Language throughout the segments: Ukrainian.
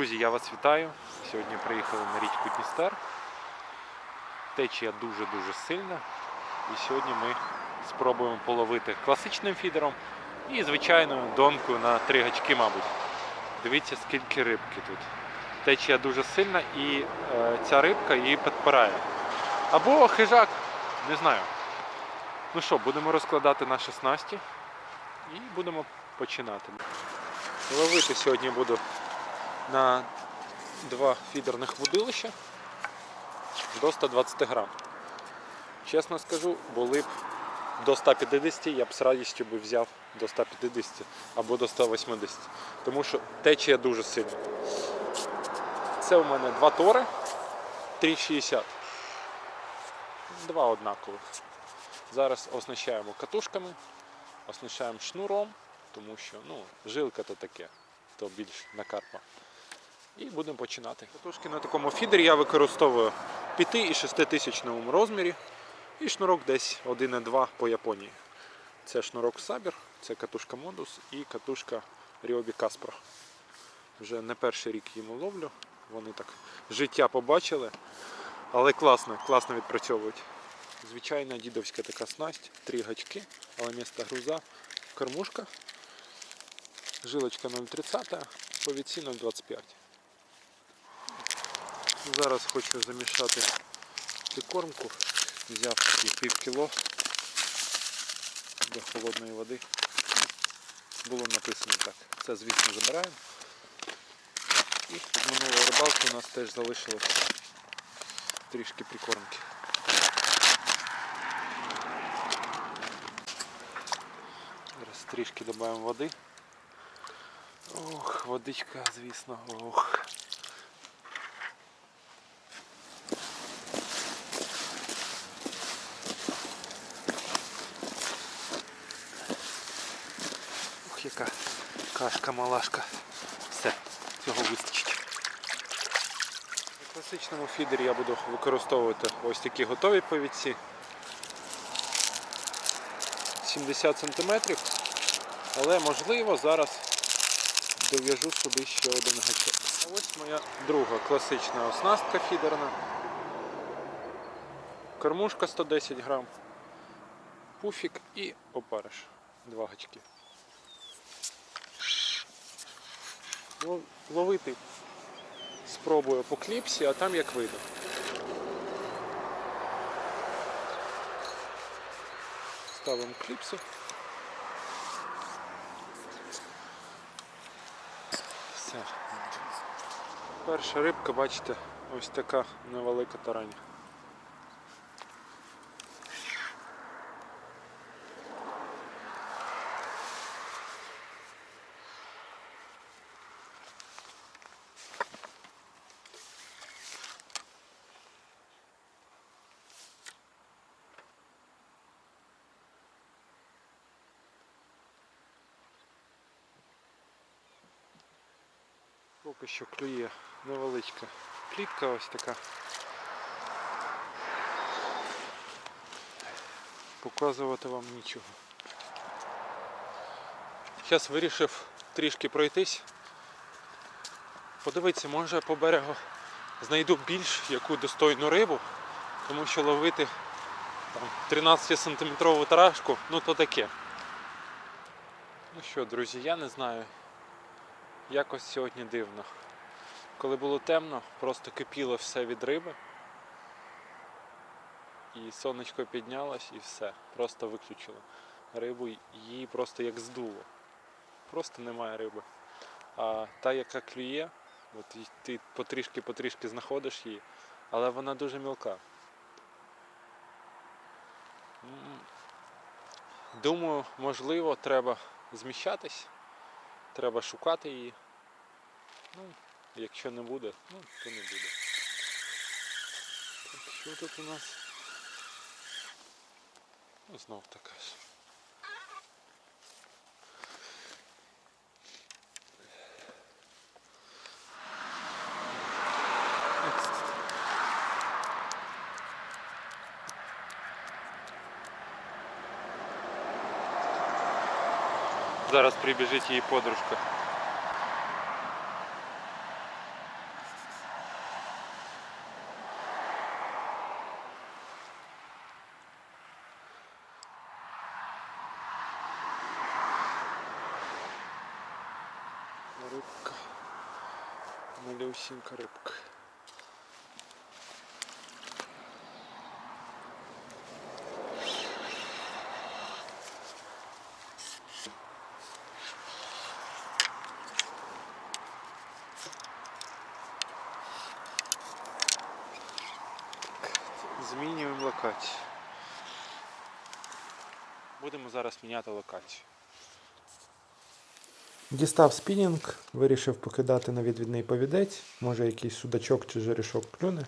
Друзі, я вас вітаю. Сьогодні приїхали на річку Дністер. Течія дуже-дуже сильна. І сьогодні ми спробуємо половити класичним фідером і звичайною донкою на три гачки, мабуть. Дивіться, скільки рибки тут. Течія дуже сильна і е, ця рибка її підпирає. Або хижак, не знаю. Ну що, будемо розкладати наші снасті і будемо починати. Ловити сьогодні буду на два фідерних водилища до 120 грам. Чесно скажу, були б до 150, я б з радістю би взяв до 150 або до 180, тому що течія дуже сильна. Це у мене два тори 3,60. Два однакових. Зараз оснащаємо катушками, оснащаємо шнуром, тому що ну, жилка то таке, то більш на карпа. І будемо починати. Катушки на такому фідері я використовую 5 і 6 тисячному розмірі. І шнурок десь 1,2 по Японії. Це шнурок Сабір, це катушка Модус і катушка Ryobi Каспро. Вже не перший рік їм ловлю. Вони так життя побачили, але класно, класно відпрацьовують. Звичайна дідовська така снасть, три гачки, але місто груза, кормушка, жилочка 0,30, повідці 0,25. Зараз хочу замішати прикормку. Взяв такі пів кіло до холодної води. Було написано так. Це звісно забираємо. І з минулої рибалки у нас теж залишилось трішки прикормки. Зараз трішки додаємо води. Ох, водичка, звісно, ох. Ух, яка кашка малашка. Все, цього вистачить. На класичному фідері я буду використовувати ось такі готові повідці. 70 см, але можливо зараз дов'яжу собі ще один гачок. А ось моя друга класична оснастка фідерна. Кормушка 110 грам, пуфік і опариш. Два гачки. Лов- Ловити спробую по кліпсі, а там як вийде. Ставимо кліпсу. Все. Перша рибка, бачите, ось така невелика тарань. Поки що клює невеличка клітка ось така. Показувати вам нічого. Зараз вирішив трішки пройтись. Подивитися, може по берегу знайду більш яку достойну рибу, тому що ловити там, 13 сантиметрову тарашку, ну то таке. Ну що, друзі, я не знаю. Якось сьогодні дивно. Коли було темно, просто кипіло все від риби. І сонечко піднялось і все. Просто виключило рибу, її просто як здуло. Просто немає риби. А та, яка клює, от ти потрішки-потрішки знаходиш її, але вона дуже мілка. Думаю, можливо, треба зміщатись, треба шукати її. Ну, якщо не буде, ну, то не буде. Так, що тут у нас? Знов така ж. Зараз прибіжить її подружка. Рибка, малюсінька рибка. Змінюємо локацію. Будемо зараз міняти локацію. Дістав спінінг, вирішив покидати на відвідний повідець. Може якийсь судачок чи жерішок клюне.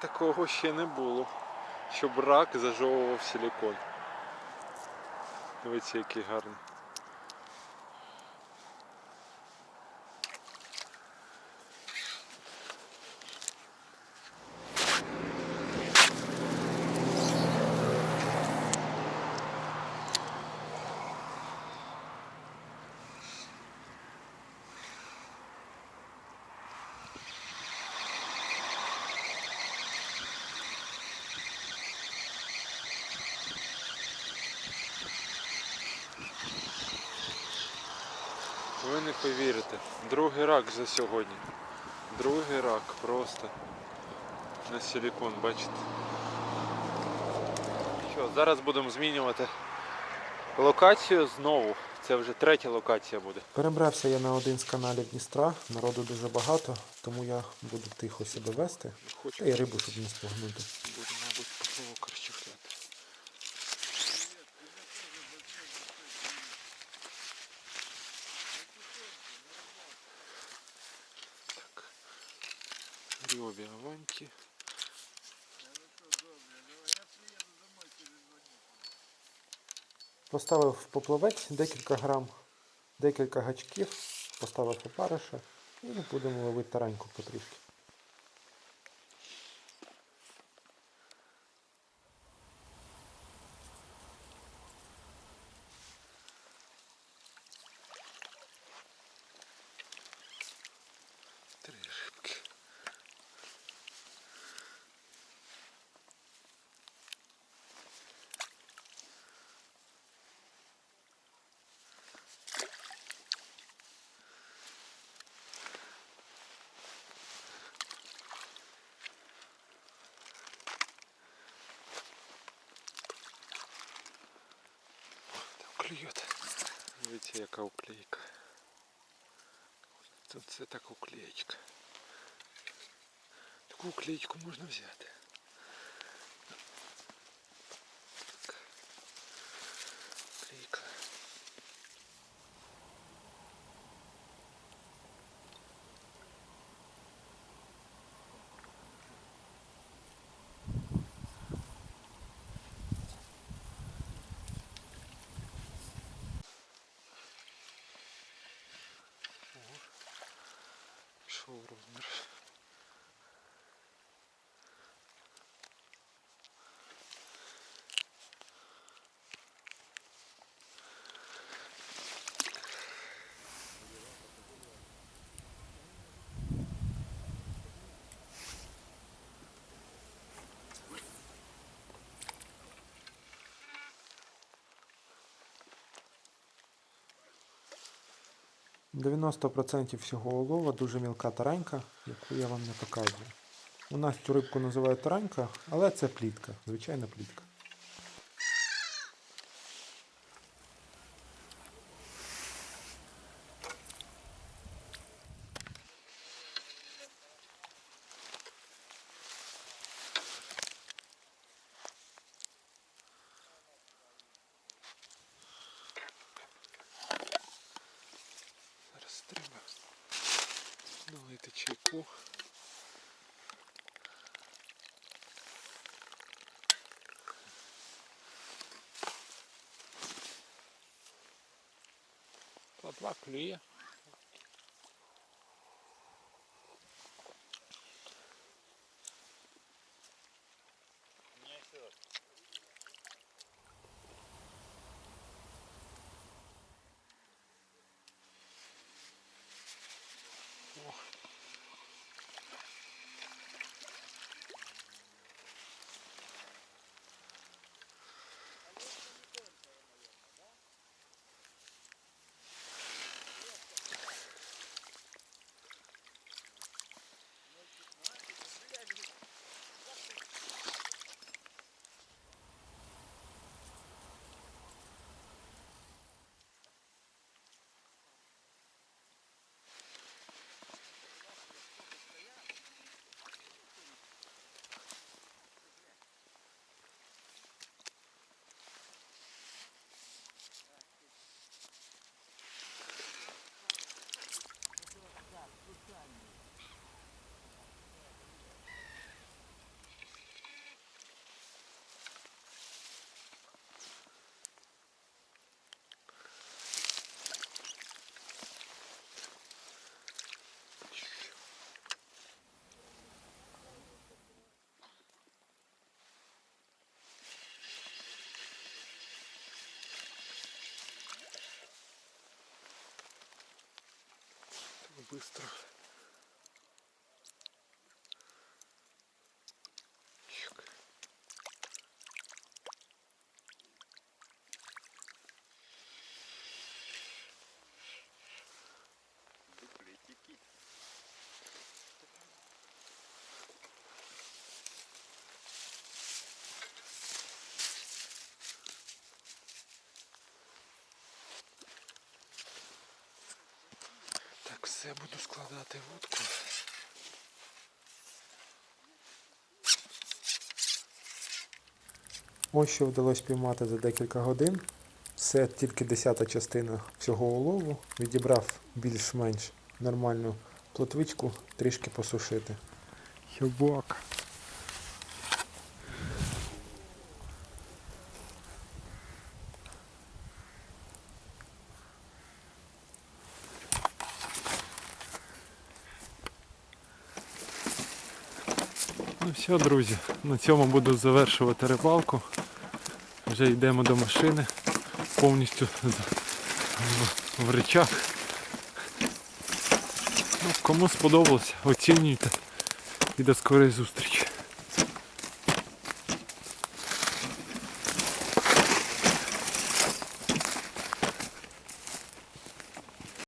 Такого ще не було, щоб рак зажовував силікон. Дивіться, який гарний. Ви не повірите. Другий рак за сьогодні. Другий рак просто на силікон, бачите. Що, зараз будемо змінювати локацію знову. Це вже третя локація буде. Перебрався я на один з каналів Дністра, народу дуже багато, тому я буду тихо себе вести. Та й рибу, щоб не спогнути. Буду, мабуть, Рьобі Аванті. Поставив поплавець декілька грам, декілька гачків, поставив опариша і будемо ловити тараньку потрішки. Три рибки. Там клюет. Видите, яка уклейка. Тут це така. Таку уклеєчку можна взяти. Так. Уклейка. Пішов розмір. Дев'яносто процентів всього улова дуже мілка таранька, яку я вам не показую. У нас цю рибку називають таранька, але це плітка, звичайна плітка. Ну, Давайте чайку. Та два клює. Быстро. Все буду складати вудку. Ось що вдалося піймати за декілька годин. Це тільки десята частина всього улову. Відібрав більш-менш нормальну плотвичку, трішки посушити. Хюбок. Все, друзі, на цьому буду завершувати рибалку. Вже йдемо до машини, повністю в, речах. Ну, кому сподобалось, оцінюйте і до скорої зустрічі.